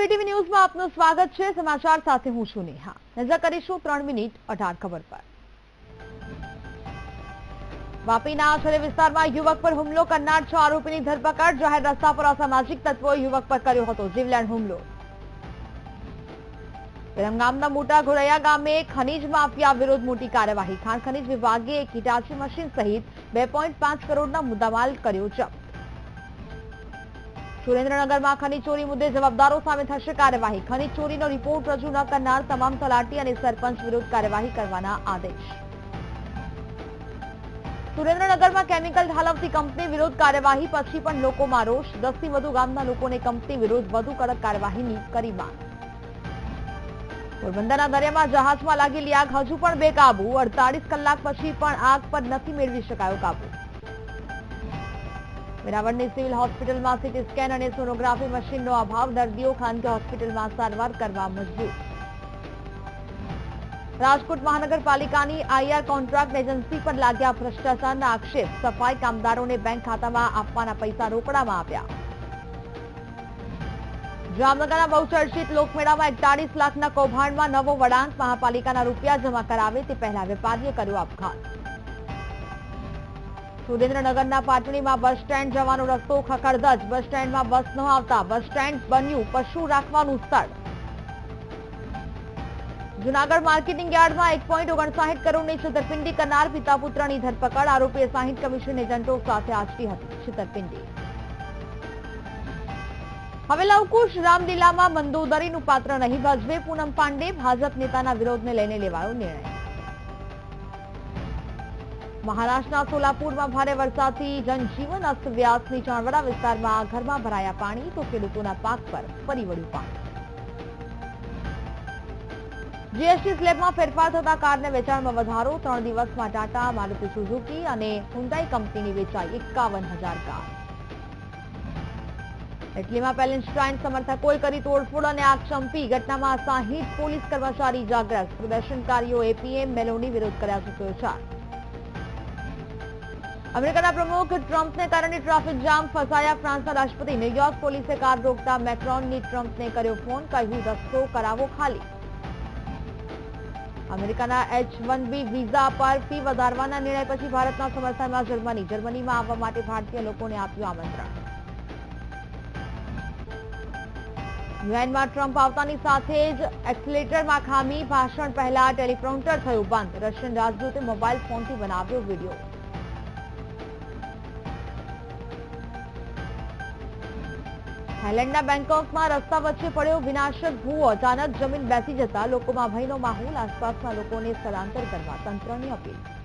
VTV ન્યૂઝમાં આપનું સ્વાગત છે. સમાચાર સાથે હું છું નેહા. નજર કરીશું ત્રણ મિનિટ અઢાર ખબર પર. વાપીના આશરે વિસ્તારમાં યુવક પર હુમલો કરનાર છ આરોપીની ધરપકડ. જાહેર રસ્તા પર અસામાજિક તત્વોએ યુવક પર કર્યો હતો જીવલેણ હુમલો. વિરમગામના મોટા ઘોરૈયા ગામે ખનીજ માફિયા વિરુદ્ધ મોટી કાર્યવાહી. ખાણ ખનીજ વિભાગે એક મશીન સહિત બે કરોડના મુદ્દામાલ કર્યો જપ્ત. સુરેન્દ્રનગરમાં ખનીજ ચોરી મુદ્દે જવાબદારો સામે થશે કાર્યવાહી. ખનીજ ચોરીનો રિપોર્ટ રજૂ ન કરનાર તમામ તલાટી અને સરપંચ વિરુદ્ધ કાર્યવાહી કરવાના આદેશ. સુરેન્દ્રનગરમાં કેમિકલ ઢાલવતી કંપની વિરુદ્ધ કાર્યવાહી પછી પણ લોકોમાં રોષ દસથી વધુ ગામના લોકોને કંપની વિરુદ્ધ વધુ કડક કાર્યવાહીની કરી માંગ. પોરબંદરના દરિયામાં જહાજમાં લાગેલી આગ હજુ પણ બેકાબુ. અડતાલીસ કલાક પછી પણ આગ પર નથી મેળવી શકાયો કાબુ. વેરાવળની સિવિલ હોસ્પિટલમાં સીટી સ્કેન અને સોનોગ્રાફી મશીનનો અભાવ, દર્દીઓ ખાનગી હોસ્પિટલમાં સારવાર કરવા મજબૂર. રાજકોટ મહાનગરપાલિકાની આઈઆર કોન્ટ્રાક્ટ એજન્સી પર લાગ્યા ભ્રષ્ટાચારના આક્ષેપ. સફાઈ કામદારોને બેંક ખાતામાં આપવાના પૈસા રોકડામાં આપ્યા જામનગરના બહુચર્ચિત લોકમેળામાં એકતાળીસ લાખના કૌભાંડમાં નવો વળાંક મહાપાલિકાના રૂપિયા જમા કરાવે તે પહેલા વેપારીએ કર્યો આપઘાત. સુરેન્દ્રનગરના પાટણીમાં બસ સ્ટેન્ડ જવાનો રસ્તો ખખડધજ બસ સ્ટેન્ડમાં બસ ન આવતા બસ સ્ટેન્ડ બન્યું પશુ રાખવાનું સ્થળ. જુનાગઢ માર્કેટિંગ યાર્ડમાં એક પોઈન્ટ ઓગણસાઠ કરોડની છેતરપિંડી કરનાર પિતા પુત્રની ધરપકડ. આરોપીએ સાહીઠ કમિશન એજન્ટો સાથે આચરી હતી છેતરપિંડી. હવે લવકુશ રામલીલામાં મંદોદરીનું પાત્ર નહીં. ભજવે પૂનમ પાંડે ભાજપ નેતાના વિરોધને લઈને લેવાયો નિર્ણય. મહારાષ્ટ્રના સોલાપુરમાં ભારે વરસાદથી જનજીવન અસ્તવ્યસ્ત ચાણવડા વિસ્તારમાં ઘરમાં ભરાયા પાણી તો ખેડૂતોના પાક પર ફરી વળ્યું પાણી. જીએસટી સ્લેબમાં ફેરફાર થતા કારને વેચાણમાં વધારો, ત્રણ દિવસમાં ટાટા મારુતિ સુઝુકી અને હુન્ડાઈ કંપનીની વેચાઈ એકાવન હજાર કાર. ઇટલીમાં પેલેન્સ્ટાઇન સમર્થકોએ કરી તોડફોડ અને આગ ચંપી ઘટનામાં સાહીઠ પોલીસ કર્મચારી જાગ્રસ્ત પ્રદર્શનકારીઓએ પીએમ મેલોની વિરોધ કર્યા સૂત્રોચ્ચાર અમેરિકાના પ્રમુખ ટ્રમ્પને કારણે ટ્રાફિક જામ ફસાયા ફ્રાન્સના રાષ્ટ્રપતિ ન્યુયોર્ક પોલીસે કાર રોકતા મેક્રોનની ટ્રમ્પને કર્યો ફોન, કહ્યું, રસ્તો કરાવો ખાલી. અમેરિકાના એચ વન બી વિઝા પર ફી વધારવાના નિર્ણય પછી ભારતના સમર્થનમાં જર્મની, જર્મનીમાં આવવા માટે ભારતીય લોકોને આપ્યું આમંત્રણ. યુએનમાં ટ્રમ્પ આવતાની સાથે જ એક્સિલેટરમાં ખામી, ભાષણ પહેલા ટેલિપ્રોમ્પ્ટર થયું બંધ. રશિયન રાજદૂતે મોબાઈલ ફોનથી બનાવ્યો વીડિયો. થાઈલેન્ડના બેંકોકમાં રસ્તા વચ્ચે પડ્યો વિનાશક ભૂવો. અચાનક જમીન બેસી જતા લોકોમાં ભયનો માહોલ. આસપાસના લોકોને સ્થળાંતર કરવા તંત્રની અપીલ.